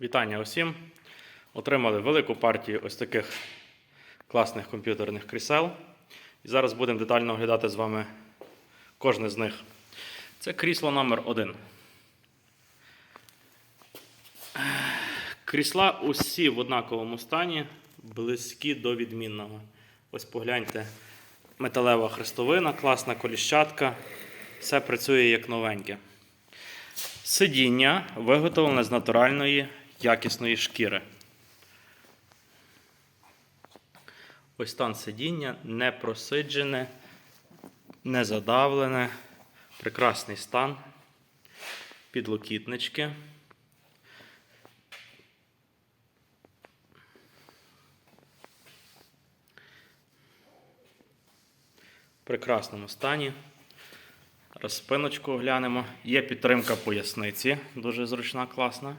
Вітання усім. Отримали велику партію ось таких класних комп'ютерних крісел. І зараз будемо детально оглядати з вами кожне з них. Це крісло номер 1 Крісла усі в однаковому стані, близькі до відмінного. Ось погляньте, металева хрестовина, класна коліщатка. Все працює як новеньке. Сидіння виготовлене з натуральної якісної шкіри. Ось стан сидіння не просиджене, не задавлене. Прекрасний стан. Підлокітнички. В прекрасному стані. Зараз спиночку оглянемо. Є підтримка поясниці, дуже зручна, класна.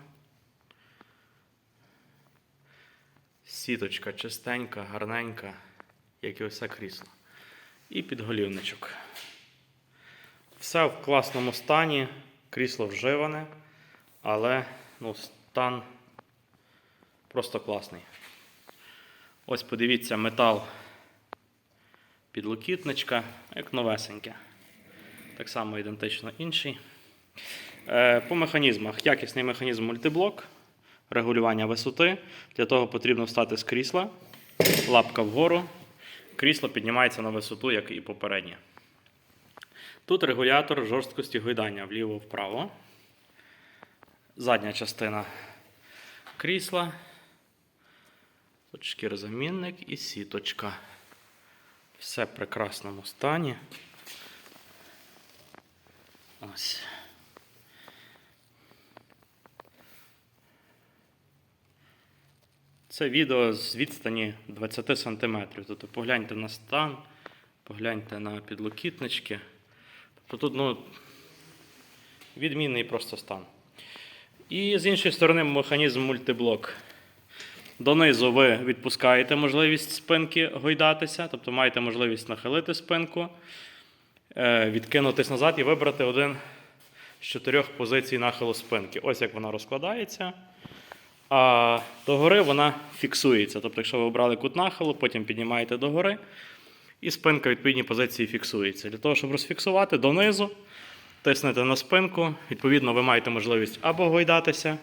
Сіточка чистенька, гарненька, як і усе крісло. І підголівничок. Все в класному стані, крісло вживане, але ну, стан просто класний. Ось подивіться, метал підлокітничка, як новесеньке. Так само ідентично інший. Е, По механізмах. Якісний механізм мультиблок, регулювання висоти. Для того потрібно встати з крісла, лапка вгору. Крісло піднімається на висоту, як і попереднє. Тут регулятор жорсткості гойдання вліво-вправо. Задня частина крісла. Тут шкірозамінник і сіточка. Все в прекрасному стані. Ось. Це відео з відстані 20 см. Тобто погляньте на стан, погляньте на підлокітнички. Тобто тут ну, відмінний просто стан. І з іншої сторони механізм мультиблок. Донизу ви відпускаєте можливість спинки гойдатися, тобто маєте можливість нахилити спинку, е, відкинутись назад і вибрати один з чотирьох позицій нахилу спинки. Ось як вона розкладається. А догори вона фіксується. Тобто, якщо ви обрали кут нахилу, потім піднімаєте догори, і спинка в відповідній позиції фіксується. Для того, щоб розфіксувати донизу, тиснете на спинку. Відповідно, ви маєте можливість або гойдатися,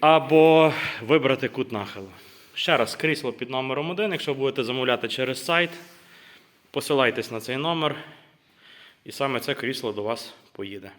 або вибрати кут нахилу. Ще раз, крісло під номером 1. Якщо будете замовляти через сайт, посилайтесь на цей номер, і саме це крісло до вас поїде.